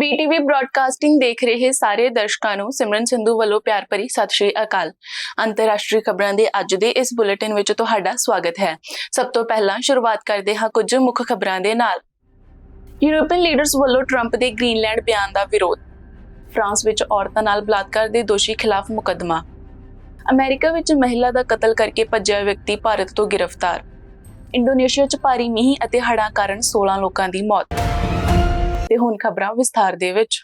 ਬੀਟੀਵੀ broadcasting ਦੇਖ ਰਹੇ ਸਾਰੇ ਦਰਸ਼ਕਾਂ ਨੂੰ ਸਿਮਰਨ ਸਿੰਧੂ ਵੱਲੋਂ ਪਿਆਰ ਭਰੀ ਸਤਿ ਸ਼੍ਰੀ ਅਕਾਲ। ਅੰਤਰਰਾਸ਼ਟਰੀ ਖਬਰਾਂ ਦੇ ਅੱਜ ਦੇ ਇਸ ਬੁਲੇਟਿਨ ਵਿੱਚ ਤੁਹਾਡਾ ਸਵਾਗਤ ਹੈ। ਸਭ ਤੋਂ ਪਹਿਲਾਂ ਸ਼ੁਰੂਆਤ ਕਰਦੇ ਹਾਂ ਕੁਝ ਮੁੱਖ ਖਬਰਾਂ ਦੇ ਨਾਲ। ਯੂਰੋਪੀਅਨ ਲੀਡਰਸ ਵੱਲੋਂ ਟਰੰਪ ਦੇ ਗ੍ਰੀਨਲੈਂਡ ਬਿਆਨ ਦਾ ਵਿਰੋਧ। ਫਰਾਂਸ ਵਿੱਚ ਔਰਤਾਂ ਨਾਲ ਬਲਾਤਕਾਰ ਦੇ ਦੋਸ਼ੀ ਖਿਲਾਫ ਮੁਕੱਦਮਾ। ਅਮਰੀਕਾ ਵਿੱਚ ਮਹਿਲਾ ਦਾ ਕਤਲ ਕਰਕੇ ਭੱਜਿਆ ਵਿਅਕਤੀ ਭਾਰਤ ਤੋਂ ਗ੍ਰਿਫਤਾਰ। ਇੰਡੋਨੇਸ਼ੀਆ 'ਚ ਭਾਰੀ ਮੀਂਹ ਅਤੇ ਹੜ੍ਹਾਂ ਕਾਰਨ 16 ਲੋਕਾਂ ਦੀ ਮੌਤ। ਤੇ ਹੁਣ ਖਬਰਾਂ ਵਿਸਥਾਰ ਦੇ ਵਿੱਚ।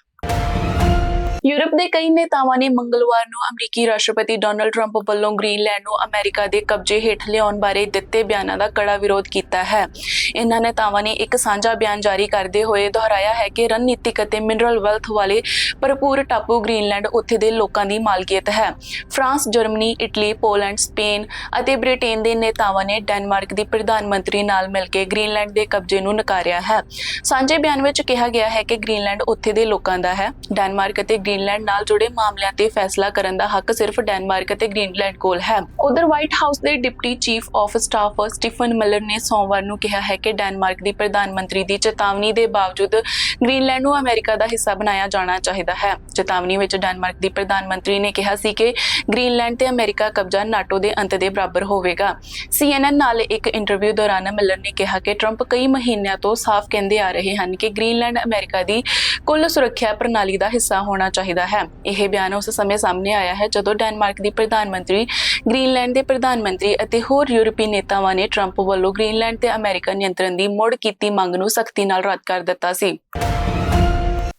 ਯੂਰਪ ਦੇ ਕਈ ਨੇਤਾਵਾਂ ਨੇ ਮੰਗਲਵਾਰ ਨੂੰ ਅਮਰੀਕੀ ਰਾਸ਼ਟਰਪਤੀ ਡੋਨਲਡ ਟਰੰਪ ਵੱਲੋਂ ਗ੍ਰੀਨਲੈਂਡ ਨੂੰ ਅਮਰੀਕਾ ਦੇ ਕਬਜ਼ੇ ਹੇਠ ਲਿਆਉਣ ਬਾਰੇ ਦਿੱਤੇ ਬਿਆਨਾਂ ਦਾ ਕੜਾ ਵਿਰੋਧ ਕੀਤਾ ਹੈ। ਇਹਨਾਂ ਨੇਤਾਵਾਂ ਨੇ ਇੱਕ ਸਾਂਝਾ ਬਿਆਨ ਜਾਰੀ ਕਰਦੇ ਹੋਏ ਦੁਹਰਾਇਆ ਹੈ ਕਿ ਰਣਨੀਤਿਕ ਅਤੇ ਮਿਨਰਲ ਵੈਲਥ ਵਾਲੇ ਭਰਪੂਰ ਟਾਪੂ ਗ੍ਰੀਨਲੈਂਡ ਉੱਥੇ ਦੇ ਲੋਕਾਂ ਦੀ ਮਾਲਕੀਅਤ ਹੈ। France, Germany, Italy, Poland, Spain ਅਤੇ ਬ੍ਰਿਟੇਨ ਦੇ ਨੇਤਾਵਾਂ ਨੇ ਡੈਨਮਾਰਕ ਦੀ ਪ੍ਰਧਾਨ ਮੰਤਰੀ ਨਾਲ ਮਿਲ ਕੇ ਗ੍ਰੀਨਲੈਂਡ ਦੇ ਕਬਜ਼ੇ ਨੂੰ ਨਕਾਰਿਆ ਹੈ। ਸਾਂਝੇ ਬਿਆਨ ਵਿੱਚ ਕਿਹਾ ਗਿਆ ਹੈ ਕਿ ਗ੍ਰੀਨਲੈਂਡ ਉੱਥੇ ਦੇ ਲੋਕਾਂ ਦਾ ਹੈ। ਡੈਨਮਾਰਕ ਅਤੇ ਗ੍ਰੀਨਲੈਂਡ ਨਾਲ ਜੁੜੇ ਮਾਮਲਿਆਂ ਤੇ ਫੈਸਲਾ ਕਰਨ ਦਾ ਹੱਕ ਸਿਰਫ ਡੈਨਮਾਰਕ ਅਤੇ ਗ੍ਰੀਨਲੈਂਡ ਕੋਲ ਹੈ। ਉਧਰ ਵਾਈਟ ਹਾਊਸ ਦੇ deputy chief of staff Stephen Miller ਨੇ ਸੋਮਵਾਰ ਨੂੰ ਕਿਹਾ ਹੈ ਕਿ ਡੈਨਮਾਰਕ ਦੀ ਪ੍ਰਧਾਨ ਮੰਤਰੀ ਦੀ ਚੇਤਾਵਨੀ ਦੇ ਬਾਵਜੂਦ ਗ੍ਰੀਨਲੈਂਡ ਨੂੰ ਅਮਰੀਕਾ ਦਾ ਹਿੱਸਾ ਬਣਾਇਆ ਜਾਣਾ ਚਾਹੀਦਾ ਹੈ। ਚੇਤਾਵਨੀ ਵਿੱਚ ਡੈਨਮਾਰਕ ਦੀ ਪ੍ਰਧਾਨ ਮੰਤਰੀ ਨੇ ਕਿਹਾ ਸੀ ਕਿ ਗ੍ਰੀਨਲੈਂਡ ਤੇ ਅਮਰੀਕਾ ਕਬਜ਼ਾ ਨਾਟੋ ਦੇ ਅੰਤ ਦੇ ਬਰਾਬਰ ਹੋਵੇਗਾ। CNN ਨਾਲ ਇੱਕ ਇੰਟਰਵਿਊ ਦੌਰਾਨ ਮਿਲਰ ਨੇ ਕਿਹਾ ਕਿ ਟਰੰਪ ਕਈ ਮਹੀਨਿਆਂ ਤੋਂ ਸਾਫ਼ ਕਹਿੰਦੇ ਆ ਰਹੇ ਹਨ ਕਿ ਗ੍ਰੀਨਲੈਂਡ ਅਮਰੀਕਾ ਦੀ ਕੁੱਲ ਸੁਰੱਖਿਆ ਪ੍ਰਣਾਲੀ ਦਾ ਹਿੱਸਾ ਹੋਣਾ ਚਾਹੀਦਾ ਹੈ। ਇਹ ਬਿਆਨ ਉਸ ਸਮੇਂ ਸਾਹਮਣੇ ਆਇਆ ਹੈ ਜਦੋਂ ਡੈਨਮਾਰਕ ਦੀ ਪ੍ਰਧਾਨ ਮੰਤਰੀ, ਗ੍ਰੀਨਲੈਂਡ ਦੇ ਪ੍ਰਧਾਨ ਮੰਤਰੀ ਅਤੇ ਹੋਰ ਯੂਰਪੀ ਨੇਤਾਵਾਂ ਨੇ ਟਰੰਪ ਵੱਲੋਂ ਗ੍ਰੀਨਲੈਂਡ ਤੇ ਅਮਰੀਕਾ ਨਿਯੰਤਰਣ ਦੀ ਮੁੜ ਕੀਤੀ ਮੰਗ ਨੂੰ ਸਖਤੀ ਨਾਲ ਰੱਦ ਕਰ ਦਿੱਤਾ ਸੀ।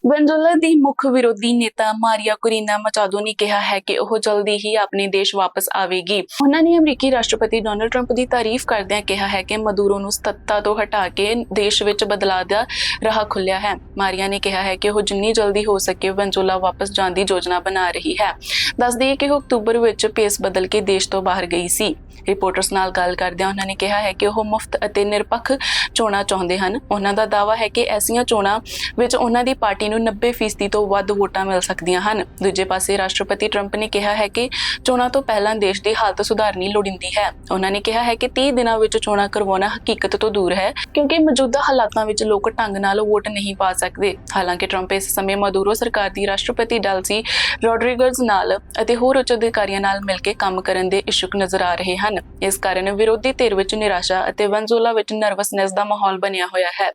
ਵੈਨਜ਼ੂਲਾ ਦੀ ਮੁੱਖ ਵਿਰੋਧੀ ਨੇਤਾ ਮਾਰੀਆ ਕੁਰੀਨਾ ਮਚਾਦੋ ਨੇ ਕਿਹਾ ਹੈ ਕਿ ਉਹ ਜਲਦੀ ਹੀ ਆਪਣੇ ਦੇਸ਼ ਵਾਪਸ ਆਵੇਗੀ। ਉਹਨਾਂ ਨੇ ਅਮਰੀਕੀ ਰਾਸ਼ਟਰਪਤੀ ਡੋਨਲਡ ਟਰੰਪ ਦੀ ਤਾਰੀਫ ਕਰਦਿਆਂ ਕਿਹਾ ਹੈ ਕਿ ਮਦੂਰੋ ਨੂੰ ਸੱਤਾ ਤੋਂ ਹਟਾ ਕੇ ਦੇਸ਼ ਵਿੱਚ ਬਦਲਾਅ ਦਾ ਰਾਹ ਖੁੱਲਿਆ ਹੈ। ਮਾਰੀਆ ਨੇ ਕਿਹਾ ਹੈ ਕਿ ਉਹ ਜਿੰਨੀ ਜਲਦੀ ਹੋ ਸਕੇ ਵੈਨਜ਼ੂਲਾ ਵਾਪਸ ਜਾਣ ਦੀ ਯੋਜਨਾ ਬਣਾ ਰਹੀ ਹੈ। ਦੱਸ ਦਈਏ ਕਿ ਉਹ ਅਕਤੂਬਰ ਵਿੱਚ ਪੇਸ ਬਦਲ ਕੇ ਦੇਸ਼ ਤੋਂ ਬਾਹਰ ਗਈ ਸੀ। ਰਿਪੋਰਟਰਸ ਨਾਲ ਗੱਲ ਕਰਦਿਆਂ ਉਹਨਾਂ ਨੇ ਕਿਹਾ ਹੈ ਕਿ ਉਹ ਮੁਫਤ ਅਤੇ ਨਿਰਪੱਖ ਚੋਣਾਂ ਚਾਹੁੰਦੇ ਹਨ। ਉਹਨਾਂ ਦਾ ਦਾਅਵਾ ਹੈ ਕਿ ਐਸੀਆਂ ਚੋਣਾਂ ਵਿੱਚ ਉਹਨਾਂ ਦੀ ਪਾਰਟੀ ਨੂੰ 90% ਤੋਂ ਵੱਧ ਵੋਟਾਂ ਮਿਲ ਸਕਦੀਆਂ ਹਨ। ਦੂਜੇ ਪਾਸੇ ਰਾਸ਼ਟਰਪਤੀ ਟਰੰਪ ਨੇ ਕਿਹਾ ਹੈ ਕਿ ਚੋਣਾਂ ਤੋਂ ਪਹਿਲਾਂ ਦੇਸ਼ ਦੀ ਹਾਲਤ ਸੁਧਾਰਨੀ ਲੋੜੀਂਦੀ ਹੈ। ਉਹਨਾਂ ਨੇ ਕਿਹਾ ਹੈ ਕਿ 30 ਦਿਨਾਂ ਵਿੱਚ ਚੋਣਾਂ ਕਰਵਾਉਣਾ ਹਕੀਕਤ ਤੋਂ ਦੂਰ ਹੈ, ਕਿਉਂਕਿ ਮੌਜੂਦਾ ਹਾਲਾਤਾਂ ਵਿੱਚ ਲੋਕ ਢੰਗ ਨਾਲ ਵੋਟ ਨਹੀਂ ਪਾ ਸਕਦੇ। ਹਾਲਾਂਕਿ ਟਰੰਪ ਇਸ ਸਮੇਂ ਮਦੂਰੋ ਸਰਕਾਰ ਦੀ ਰਾਸ਼ਟਰਪਤੀ ਡਾਲਸੀ ਰੋਡਰੀਗਜ਼ ਨਾਲ ਅਤੇ ਹੋਰ ਉੱਚ ਅਧਿਕਾਰੀਆਂ ਨਾਲ ਮਿਲ ਕੇ ਕੰਮ ਕਰਨ ਦੇ ਇਛੁਕ ਨਜ਼ਰ ਆ ਰਹੇ ਹਨ। ਇਸ ਕਾਰਨ ਵਿਰੋਧੀ ਧਿਰ ਵਿੱਚ ਨਿਰਾਸ਼ਾ ਅਤੇ ਵੈਨਜ਼ੂਲਾ ਵਿੱਚ ਨਰਵਸਨੈਸ ਦਾ ਮਾਹੌਲ ਬਣਿਆ ਹੋਇਆ ਹੈ।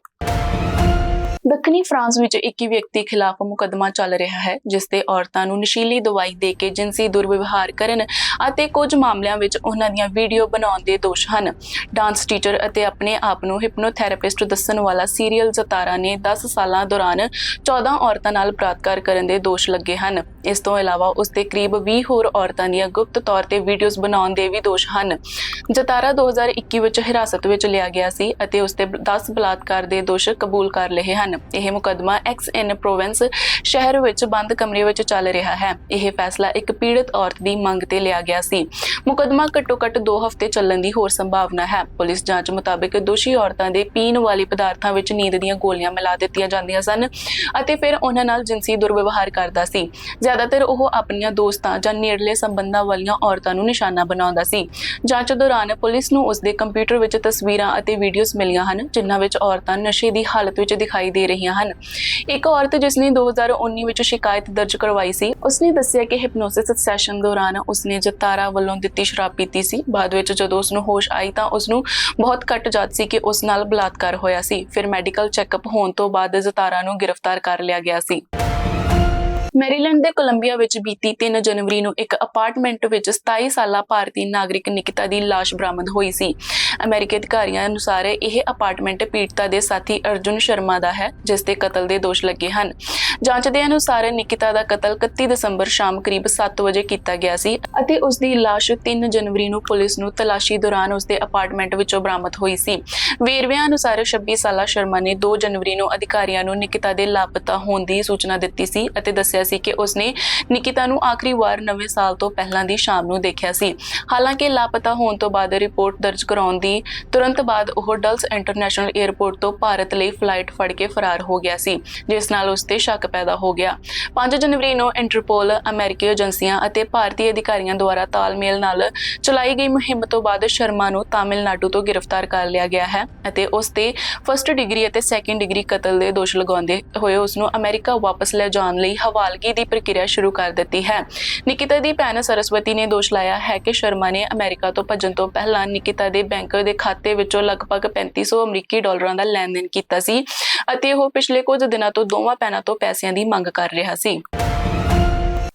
ਦੱਖਣੀ ਫਰਾਂਸ ਵਿੱਚ ਇੱਕ ਵਿਅਕਤੀ ਖਿਲਾਫ ਮੁਕੱਦਮਾ ਚੱਲ ਰਿਹਾ ਹੈ, ਜਿਸ ਤੇ ਔਰਤਾਂ ਨੂੰ ਨਸ਼ੀਲੀ ਦਵਾਈ ਦੇ ਕੇ ਜਿੰਸੀ ਦੁਰਵਿਵਹਾਰ ਕਰਨ ਅਤੇ ਕੁਝ ਮਾਮਲਿਆਂ ਵਿੱਚ ਉਹਨਾਂ ਦੀਆਂ ਵੀਡੀਓ ਬਣਾਉਣ ਦੇ ਦੋਸ਼ ਹਨ। ਡਾਂਸ ਟੀਚਰ ਅਤੇ ਆਪਣੇ ਆਪ ਨੂੰ ਹਿਪਨੋਥੈਰੇਪਿਸਟ ਦੱਸਣ ਵਾਲਾ ਸੀਰੀਅਲ ਜ਼ਤਾਰਾ ਨੇ 10 ਸਾਲਾਂ ਦੌਰਾਨ 14 ਔਰਤਾਂ ਨਾਲ ਬਲਾਤਕਾਰ ਕਰਨ ਦੇ ਦੋਸ਼ ਲੱਗੇ ਹਨ। ਇਸ ਤੋਂ ਇਲਾਵਾ ਉਸ ਤੇ ਕਰੀਬ 20 ਹੋਰ ਔਰਤਾਂ ਦੀਆਂ ਗੁਪਤ ਤੌਰ ਤੇ ਵੀਡੀਓਜ਼ ਬਣਾਉਣ ਦੇ ਵੀ ਦੋਸ਼ ਹਨ। ਜਤਾਰਾ 2021 ਵਿੱਚ ਹਿਰਾਸਤ ਵਿੱਚ ਲਿਆ ਗਿਆ ਸੀ ਅਤੇ ਉਸ ਤੇ 10 ਬਲਾਤਕਾਰ ਦੇ ਦੋਸ਼ ਕਬੂਲ ਕਰ ਲਏ ਹਨ। ਇਹ ਮੁਕੱਦਮਾ ਐਕਸ ਇਨ ਪ੍ਰੋਵਿੰਸ ਸ਼ਹਿਰ ਵਿੱਚ ਬੰਦ ਕਮਰੇ ਵਿੱਚ ਚੱਲ ਰਿਹਾ ਹੈ। ਇਹ ਫੈਸਲਾ ਇੱਕ ਪੀੜਤ ਔਰਤ ਦੀ ਮੰਗ ਤੇ ਲਿਆ ਗਿਆ ਸੀ। ਮੁਕੱਦਮਾ ਘੱਟੋ-ਘੱਟ 2 ਹਫ਼ਤੇ ਚੱਲਣ ਦੀ ਹੋਰ ਸੰਭਾਵਨਾ ਹੈ। ਪੁਲਿਸ ਜਾਂਚ ਮੁਤਾਬਕ ਦੋਸ਼ੀ ਔਰਤਾਂ ਦੇ ਪੀਣ ਵਾਲੀ ਪਦਾਰਥਾਂ ਵਿੱਚ ਨੀਂਦ ਦੀਆਂ ਗੋਲੀਆਂ ਮਿਲਾ ਦਿੱਤੀਆਂ ਜਾਂਦੀਆਂ ਸਨ ਅਤੇ ਫਿਰ ਉਹਨਾਂ ਨਾਲ ਜਿੰਸੀ ਦੁਰਵਿਵਹਾਰ ਕਰਦਾ ਸੀ। ਜ਼ਿਆਦਾਤਰ ਉਹ ਆਪਣੀਆਂ ਦੋਸਤਾਂ ਜਾਂ ਨੇੜਲੇ ਸੰਬੰਧਾਂ ਵਾਲੀਆਂ ਔਰਤਾਂ ਨੂੰ ਨਿਸ਼ਾਨਾ ਬਣਾਉਂਦਾ ਸੀ। ਜਾਂਚ ਦੌਰਾਨ ਪੁਲਿਸ ਨੂੰ ਉਸ ਦੇ ਕੰਪਿਊਟਰ ਵਿੱਚ ਤਸਵੀਰਾਂ ਅਤੇ ਵੀਡੀਓਜ਼ ਮਿਲੀਆਂ ਹਨ, ਜਿਨ੍ਹਾਂ ਵਿੱਚ ਔਰਤਾਂ ਨਸ਼ੇ ਦੀ ਹਾਲਤ ਵਿੱਚ ਦਿਖਾਈ ਦੇ ਰਹੀਆਂ ਹਨ। ਇੱਕ ਔਰਤ ਜਿਸ ਨੇ 2019 ਵਿੱਚ ਸ਼ਿਕਾਇਤ ਦਰਜ ਕਰਵਾਈ ਸੀ, ਉਸਨੇ ਦੱਸਿਆ ਕਿ ਹਿਪਨੋਸਿਸ ਸੈਸ਼ਨ ਦੌਰਾਨ ਉਸਨੇ ਜਤਾਰਾ ਵੱਲੋਂ ਦਿੱਤੀ ਸ਼ਰਾਬ ਪੀਤੀ ਸੀ। ਬਾਅਦ ਵਿੱਚ ਜਦੋਂ ਉਸ ਨੂੰ ਹੋਸ਼ ਆਈ ਤਾਂ ਉਸ ਨੂੰ ਬਹੁਤ ਘੱਟ ਜਾਤ ਸੀ ਕਿ ਉਸ ਨਾਲ ਬਲਾਤਕਾਰ ਹੋਇਆ ਸੀ। ਫਿਰ ਮੈਡੀਕਲ ਚੈੱਕਅਪ ਹੋਣ ਤੋਂ ਬਾਅਦ ਜਤਾਰਾ ਨੂੰ ਗ੍ਰਿਫਤਾਰ ਕਰ ਲਿਆ ਗਿਆ ਸੀ। ਮੈਰੀਲੈਂਡ ਦੇ ਕੋਲੰਬੀਆ ਵਿੱਚ ਬੀਤੀ 3 ਜਨਵਰੀ ਨੂੰ ਇੱਕ ਅਪਾਰਟਮੈਂਟ ਵਿੱਚ 27 ਸਾਲਾ ਭਾਰਤੀ ਨਾਗਰਿਕ ਨਿਕਿਤਾ ਦੀ ਲਾਸ਼ ਬਰਾਮਦ ਹੋਈ ਸੀ। ਅਮਰੀਕੀ ਅਧਿਕਾਰੀਆਂ ਅਨੁਸਾਰ ਇਹ ਅਪਾਰਟਮੈਂਟ ਪੀੜਤਾ ਦੇ ਸਾਥੀ ਅਰਜੁਨ ਸ਼ਰਮਾ ਦਾ ਹੈ, ਜਿਸ ਤੇ ਕਤਲ ਦੇ ਦੋਸ਼ ਲੱਗੇ ਹਨ। ਜਾਂਚ ਦੇ ਅਨੁਸਾਰ ਨਿਕਿਤਾ ਦਾ ਕਤਲ 31 ਦਸੰਬਰ ਸ਼ਾਮ ਕਰੀਬ 7 ਵਜੇ ਕੀਤਾ ਗਿਆ ਸੀ ਅਤੇ ਉਸ ਦੀ ਲਾਸ਼ 3 ਜਨਵਰੀ ਨੂੰ ਪੁਲਿਸ ਨੂੰ ਤਲਾਸ਼ੀ ਦੌਰਾਨ ਉਸ ਦੇ ਅਪਾਰਟਮੈਂਟ ਵਿੱਚੋਂ ਬਰਾਮਦ ਹੋਈ ਸੀ। ਵੇਰਵਿਆਂ ਅਨੁਸਾਰ 26 ਸਾਲਾ ਸ਼ਰਮਾ ਨੇ 2 ਜਨਵਰੀ ਨੂੰ ਅਧਿਕਾਰੀਆਂ ਨੂੰ ਨਿਕਿਤਾ ਦੇ ਲਾਪਤਾ ਹੋਣ ਦੀ ਸੂਚਨਾ ਦਿੱਤੀ ਸੀ ਅਤੇ ਦੱਸਿਆ ਸੀ ਕਿ ਉਸਨੇ ਨਿਕਿਤਾ ਨੂੰ ਆਖਰੀ ਵਾਰ ਨਵੇਂ ਸਾਲ ਤੋਂ ਪਹਿਲਾਂ ਦੀ ਸ਼ਾਮ ਨੂੰ ਦੇਖਿਆ ਸੀ। ਹਾਲਾਂਕਿ ਲਾਪਤਾ ਹੋਣ ਤੋਂ ਬਾਅਦ ਰਿਪੋਰਟ ਦਰਜ ਕਰਾਉਣ ਦੀ ਤੁਰੰਤ ਬਾਅਦ ਉਹ ਡਲਸ ਇੰਟਰਨੈਸ਼ਨਲ 에ਅਰਪੋਰਟ ਤੋਂ ਭਾਰਤ ਲਈ ਫਲਾਈਟ ਫੜ ਕੇ ਫਰਾਰ ਹੋ ਗਿਆ ਸੀ, ਜਿਸ ਨਾਲ ਉਸ ਤੇ ਸ਼ੱਕ ਪੈਦਾ ਹੋ ਗਿਆ। 5 ਜਨਵਰੀ ਨੂੰ ਇੰਟਰਪੋਲ, ਅਮਰੀਕੀ ਏਜੰਸੀਆਂ ਅਤੇ ਭਾਰਤੀ ਅਧਿਕਾਰੀਆਂ ਦੁਆਰਾ ਤਾਲਮੇਲ ਨਾਲ ਚਲਾਈ ਗਈ ਮੁਹਿੰਮ ਤੋਂ ਬਾਅਦ ਸ਼ਰਮਾ ਨੂੰ ਤਾਮਿਲਨਾਡੂ ਤੋਂ ਗ੍ਰਿਫਤਾਰ ਕਰ ਲਿਆ ਗਿਆ ਹੈ ਅਤੇ ਉਸ ਤੇ ਫਰਸਟ ਡਿਗਰੀ ਅਤੇ ਸੈਕੰਡ ਡਿਗਰੀ ਕਤਲ ਦੇ ਦੋਸ਼ ਲਗਾਉਂਦੇ ਹੋਏ ਉਸ ਨੂੰ ਅਮਰੀਕਾ ਵਾਪਸ ਲੈ ਜਾਣ ਲਈ ਹਵਾਲਗੀ ਦੀ ਪ੍ਰਕਿਰਿਆ ਸ਼ੁਰੂ ਕਰ ਦਿੱਤੀ ਹੈ। ਨਿਕਿਤਾ ਦੀ ਭੈਣ ਸਰਸਵਤੀ ਨੇ ਦੋਸ਼ ਲਾਇਆ ਹੈ ਕਿ ਸ਼ਰਮਾ ਨੇ ਅਮਰੀਕਾ ਤੋਂ ਭੱਜਣ ਤੋਂ ਪਹਿਲਾਂ ਨਿਕਿਤਾ ਦੇ ਬੈਂਕ ਦੇ ਖਾਤੇ ਵਿੱਚੋਂ ਲਗਭਗ 3500 ਅਮਰੀਕੀ ਡਾਲਰਾਂ ਦਾ ਲੈਣ ਦੇਣ ਕੀਤਾ ਸੀ ਅਤੇ ਉਹ ਪਿਛਲੇ ਕੁਝ ਦਿਨਾਂ ਤੋਂ ਦੋਵਾਂ ਭੈਣਾਂ ਤੋਂ ਪੈਸੇ ਪੈਸਿਆਂ ਦੀ ਮੰਗ ਕਰ ਰਿਹਾ ਸੀ।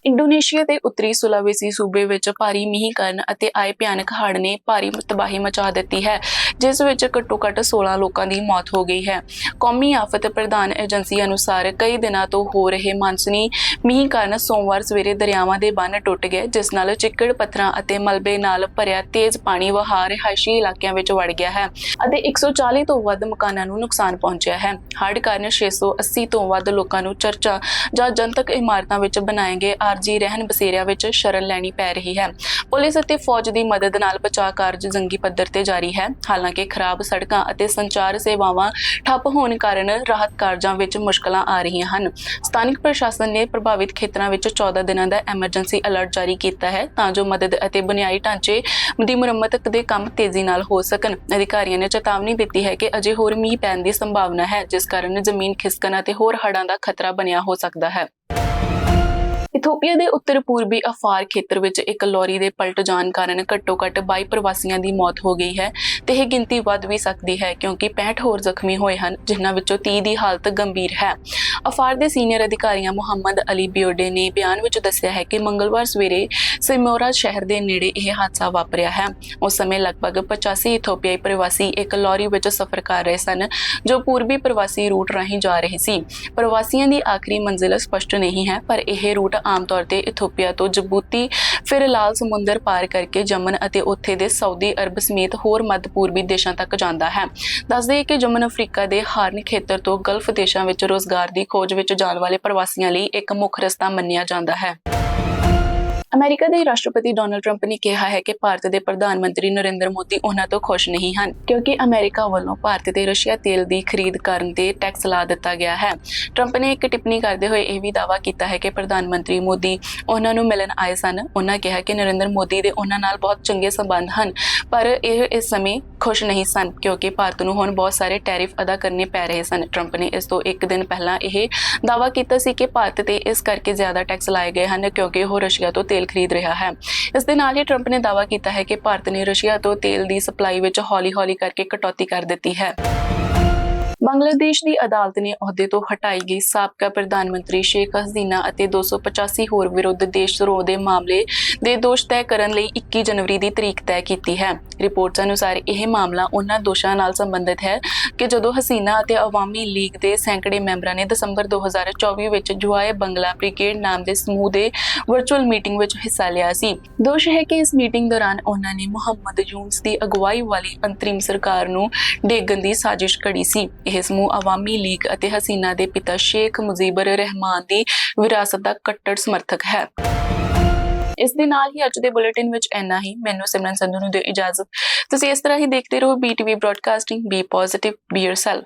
ਇੰਡੋਨੇਸ਼ੀਆ ਦੇ ਉੱਤਰੀ ਸੁਲਾਵੇਸੀ ਸੂਬੇ ਵਿੱਚ ਭਾਰੀ ਮੀਂਹ ਕਾਰਨ ਅਤੇ ਆਏ ਭਿਆਨਕ ਹੜ੍ਹ ਨੇ ਭਾਰੀ ਤਬਾਹੀ ਮਚਾ ਦਿੱਤੀ ਹੈ। ਜਿਸ ਵਿੱਚ ਘੱਟੋ-ਘੱਟ 16 ਲੋਕਾਂ ਦੀ ਮੌਤ ਹੋ ਗਈ ਹੈ। ਕੌਮੀ ਆਫਤ ਪ੍ਰਧਾਨ ਏਜੰਸੀ ਅਨੁਸਾਰ ਕਈ ਦਿਨਾਂ ਤੋਂ ਹੋ ਰਹੇ ਮਾਨਸੂਨੀ ਮੀਂਹ ਕਾਰਨ ਸੋਮਵਾਰ ਸਵੇਰੇ ਦਰਿਆਵਾਂ ਦੇ ਬੰਨ ਟੁੱਟ ਗਏ, ਜਿਸ ਨਾਲ ਚਿੱਕੜ ਪੱਥਰਾਂ ਅਤੇ ਮਲਬੇ ਨਾਲ ਭਰਿਆ ਤੇਜ਼ ਪਾਣੀ ਵਹਾ ਰਿਹਾਇਸ਼ੀ ਇਲਾਕਿਆਂ ਵਿੱਚ ਵੜ ਗਿਆ ਹੈ ਅਤੇ 140 ਤੋਂ ਵੱਧ ਮਕਾਨਾਂ ਨੂੰ ਨੁਕਸਾਨ ਪਹੁੰਚਿਆ ਹੈ। ਹੜ੍ਹ ਕਾਰਨ 680 ਤੋਂ ਵੱਧ ਲੋਕਾਂ ਨੂੰ ਚਰਚਾ ਜਾਂ ਜਨਤਕ ਇਮਾਰਤਾਂ ਵਿੱਚ ਬਣਾਏ ਗਏ ਆਰਜੀ ਰਹਿਣ ਬਸੇਰਿਆਂ ਵਿੱਚ ਸ਼ਰਨ ਲੈਣੀ ਪੈ ਰਹੀ ਹੈ। ਪੁਲਿਸ ਅਤੇ ਫੌਜ ਦੀ ਮਦਦ ਨਾਲ ਬਚਾਅ ਕਾਰਜ ਜੰਗੀ ਪੱਧਰ ਤੇ ਜਾਰੀ ਹੈ। ਹਾਲਾਂਕਿ ਖਰਾਬ ਸੜਕਾਂ ਅਤੇ ਸੰਚਾਰ ਸੇਵਾਵਾਂ ਠੱਪ ਹੋਣ ਕਾਰਨ ਰਾਹਤ ਕਾਰਜਾਂ ਵਿੱਚ ਮੁਸ਼ਕਲਾਂ ਆ ਰਹੀਆਂ ਹਨ। ਸਥਾਨਿਕ ਪ੍ਰਸ਼ਾਸਨ ਨੇ ਪ੍ਰਭਾਵਿਤ ਖੇਤਰਾਂ ਵਿੱਚ 14 ਦਿਨਾਂ ਦਾ ਐਮਰਜੈਂਸੀ ਅਲਰਟ ਜਾਰੀ ਕੀਤਾ ਹੈ ਤਾਂ ਜੋ ਮਦਦ ਅਤੇ ਬੁਨਿਆਈ ਢਾਂਚੇ ਦੀ ਮੁਰੰਮਤ ਦੇ ਕੰਮ ਤੇਜ਼ੀ ਨਾਲ ਹੋ ਸਕਣ। ਅਧਿਕਾਰੀਆਂ ਨੇ ਚੇਤਾਵਨੀ ਦਿੱਤੀ ਹੈ ਕਿ ਅਜੇ ਹੋਰ ਮੀਂਹ ਪੈਣ ਦੀ ਸੰਭਾਵਨਾ ਹੈ, ਜਿਸ ਕਾਰਨ ਜ਼ਮੀਨ ਖਿਸਕਣ ਅਤੇ ਹੋਰ ਹੜ੍ਹਾਂ ਦਾ ਖਤਰਾ ਬਣਿਆ ਹੋ ਸਕਦਾ ਹੈ। ਇਥੋਪੀਆ ਦੇ ਉੱਤਰ ਪੂਰਬੀ ਅਫਾਰ ਖੇਤਰ ਵਿੱਚ ਇੱਕ ਲੋਰੀ ਦੇ ਪਲਟ ਜਾਣ ਕਾਰਨ ਘੱਟੋ-ਘੱਟ 22 ਪ੍ਰਵਾਸੀਆਂ ਦੀ ਮੌਤ ਹੋ ਗਈ ਹੈ ਤੇ ਇਹ ਗਿਣਤੀ ਵੱਧ ਵੀ ਸਕਦੀ ਹੈ ਕਿਉਂਕਿ 65 ਹੋਰ ਜ਼ਖਮੀ ਹੋਏ ਹਨ, ਜਿਨ੍ਹਾਂ ਵਿੱਚੋਂ 30 ਦੀ ਹਾਲਤ ਗੰਭੀਰ ਹੈ। ਅਫਾਰ ਦੇ ਸੀਨੀਅਰ ਅਧਿਕਾਰੀਆਂ ਮੁਹੰਮਦ ਅਲੀ ਬਿਓਡੇ ਨੇ ਬਿਆਨ ਵਿੱਚ ਦੱਸਿਆ ਹੈ ਕਿ ਮੰਗਲਵਾਰ ਸਵੇਰੇ ਸਿਮੋਰਾ ਸ਼ਹਿਰ ਦੇ ਨੇੜੇ ਇਹ ਹਾਦਸਾ ਵਾਪਰਿਆ ਹੈ। ਉਸ ਸਮੇਂ ਲਗਭਗ 85 ਇਥੋਪੀਆਈ ਪ੍ਰਵਾਸੀ ਇੱਕ ਲੋਰੀ ਵਿੱਚ ਸਫ਼ਰ ਕਰ ਰਹੇ ਸਨ, ਜੋ ਪੂਰਬੀ ਪ੍ਰਵਾਸੀ ਰੂਟ ਰਾਹੀਂ ਜਾ ਰਹੇ ਸੀ। ਪ੍ਰਵਾਸੀਆਂ ਦੀ ਆਖਰੀ ਮੰਜ਼ਿਲ ਸਪਸ਼ਟ ਨਹੀਂ ਹੈ, ਪਰ ਇਹ ਰੂਟ ਆਮ ਤੌਰ ਤੇ ਇਥੋਪੀਆ ਤੋਂ ਜਬੂਤੀ ਫਿਰ ਲਾਲ ਸਮੁੰਦਰ ਪਾਰ ਕਰਕੇ ਯਮਨ ਅਤੇ ਉੱਥੇ ਦੇ ਸਾਊਦੀ ਅਰਬ ਸਮੇਤ ਹੋਰ ਮੱਧ ਪੂਰਬੀ ਦੇਸ਼ਾਂ ਤੱਕ ਜਾਂਦਾ ਹੈ। ਦੱਸਦੇ ਕਿ ਯਮਨ ਅਫਰੀਕਾ ਦੇ ਹਾਰਨ ਖੇਤਰ ਤੋਂ ਗਲਫ ਦੇਸ਼ਾਂ ਵਿੱਚ ਰੋਜ਼ਗਾਰ ਦੀ ਖੋਜ ਵਿੱਚ ਜਾਣ ਵਾਲੇ ਪ੍ਰਵਾਸੀਆਂ ਲਈ ਇੱਕ ਮੁੱਖ ਰਸਤਾ ਮੰਨਿਆ ਜਾਂਦਾ ਹੈ। ਅਮਰੀਕਾ ਦੇ ਰਾਸ਼ਟਰਪਤੀ ਡੋਨਲਡ ਟਰੰਪ ਨੇ ਕਿਹਾ ਹੈ ਕਿ ਭਾਰਤ ਦੇ ਪ੍ਰਧਾਨ ਮੰਤਰੀ ਨਰਿੰਦਰ ਮੋਦੀ ਉਹਨਾਂ ਤੋਂ ਖੁਸ਼ ਨਹੀਂ ਹਨ, ਕਿਉਂਕਿ ਅਮਰੀਕਾ ਵੱਲੋਂ ਭਾਰਤ ਤੇ ਰਸ਼ੀਆ ਤੇਲ ਦੀ ਖਰੀਦ ਕਰਨ ਤੇ ਟੈਕਸ ਲਾ ਦਿੱਤਾ ਗਿਆ ਹੈ। ਟਰੰਪ ਨੇ ਇੱਕ ਟਿੱਪਣੀ ਕਰਦੇ ਹੋਏ ਇਹ ਵੀ ਦਾਅਵਾ ਕੀਤਾ ਹੈ ਕਿ ਪ੍ਰਧਾਨ ਮੰਤਰੀ ਮੋਦੀ ਉਹਨਾਂ ਨੂੰ ਮਿਲਣ ਆਏ ਸਨ। ਉਹਨਾਂ ਕਿਹਾ ਕਿ ਨਰਿੰਦਰ ਮੋਦੀ ਦੇ ਉਹਨਾਂ ਨਾਲ ਬਹੁਤ ਚੰਗੇ ਸੰਬੰਧ ਹਨ, ਪਰ ਇਹ ਇਸ ਸਮੇਂ ਖੁਸ਼ ਨਹੀਂ ਸਨ, ਕਿਉਂਕਿ ਭਾਰਤ ਨੂੰ ਹੁਣ ਬਹੁਤ ਸਾਰੇ ਟੈਰਿਫ ਅਦਾ ਕਰਨੇ ਪੈ ਰਹੇ ਸਨ। ਟਰੰਪ ਨੇ ਇਸ ਤੋਂ ਇੱਕ ਦਿਨ ਪਹਿਲਾਂ ਇਹ ਦਾਅਵਾ ਕੀਤਾ ਸੀ ਕਿ ਭਾਰਤ ਤੇ ਇਸ ਕਰਕੇ ਜ਼ਿਆਦਾ ਟੈਕਸ ਲਾਏ ਗਏ ਹਨ, ਕਿਉਂਕਿ ਉਹ ਰਸ਼ੀਆ ਤੋਂ ਤੇਲ ਖਰੀਦ ਰਿਹਾ ਹੈ। ਇਸ ਦੇ ਨਾਲ ਹੀ ਟਰੰਪ ਨੇ ਦਾਅਵਾ ਕੀਤਾ ਹੈ ਕਿ ਭਾਰਤ ਨੇ ਰਸ਼ੀਆ ਤੋਂ ਤੇਲ ਦੀ ਸਪਲਾਈ ਵਿੱਚ ਹੌਲੀ-ਹੌਲੀ ਕਰਕੇ ਕਟੌਤੀ ਕਰ ਦਿੱਤੀ ਹੈ। ਬੰਗਲਾਦੇਸ਼ ਦੀ ਅਦਾਲਤ ਨੇ ਅਹੁਦੇ ਤੋਂ ਹਟਾਈ ਗਈ। ਸਾਬਕਾ ਪ੍ਰਧਾਨ ਮੰਤਰੀ ਸ਼ੇਖ ਹਸੀਨਾ ਅਤੇ 285 ਹੋਰ ਵਿਰੁੱਧ ਦੇਸ਼ ਧਰੋਹ ਦੇ ਮਾਮਲੇ ਦੇ ਦੋਸ਼ ਤੈਅ ਕਰਨ ਲਈ 21 ਜਨਵਰੀ ਦੀ ਤਰੀਕ ਤੈਅ ਕੀਤੀ ਹੈ। ਰਿਪੋਰਟਸ ਅਨੁਸਾਰ ਇਹ ਮਾਮਲਾ ਉਹਨਾਂ ਦੋਸ਼ਾਂ ਨਾਲ ਸੰਬੰਧਿਤ ਹੈ ਕਿ ਜਦੋਂ ਹਸੀਨਾ ਅਤੇ ਅਵਾਮੀ ਲੀਗ ਦੇ ਸੈਂਕੜੇ ਮੈਂਬਰਾਂ ਨੇ ਦਸੰਬਰ 2024 ਵਿੱਚ ਜੁਆਏ ਬੰਗਲਾ ਬ੍ਰਿਗੇਡ ਨਾਮ ਦੇ ਸਮੂਹ ਦੇ ਵਰਚੁਅਲ ਮੀਟਿੰਗ ਵਿੱਚ ਹਿੱਸਾ ਲਿਆ ਸੀ। ਦੋਸ਼ ਹੈ ਕਿ ਇਸ ਮੀਟਿੰਗ ਦੌਰਾਨ ਉਹਨਾਂ ਨੇ ਮੁਹੰਮਦ ਯੂਨਸ ਦੀ ਅਗਵਾਈ ਵਾਲੀ ਅੰਤਰਿਮ ਸਰਕਾਰ ਨੂੰ ਡੇਗਣ ਦੀ ਸਾਜ਼ਿਸ਼ ਘੜੀ ਸੀ। ਇਹ ਸਮੂਹ ਅਵਾਮੀ ਲੀਗ ਅਤੇ ਹਸੀਨਾ ਦੇ ਪਿਤਾ ਸ਼ੇਖ ਮੁਜੀਬਰ ਰਹਿਮਾਨ ਦੀ ਵਿਰਾਸਤ ਦਾ ਕੱਟੜ ਸਮਰਥਕ ਹੈ। ਇਸ ਦੇ ਨਾਲ ਹੀ ਅੱਜ ਦੇ ਬੁਲੇਟਿਨ ਵਿੱਚ ਇੰਨਾ ਹੀ। ਮੈਨੂੰ ਸਿਮਰਨ ਸੰਧੂ ਨੂੰ ਦਿਓ ਇਜਾਜ਼ਤ। ਤੁਸੀਂ ਇਸ ਤਰ੍ਹਾਂ ਹੀ ਦੇਖਦੇ ਰਹੋ BTV broadcasting be positive be yourself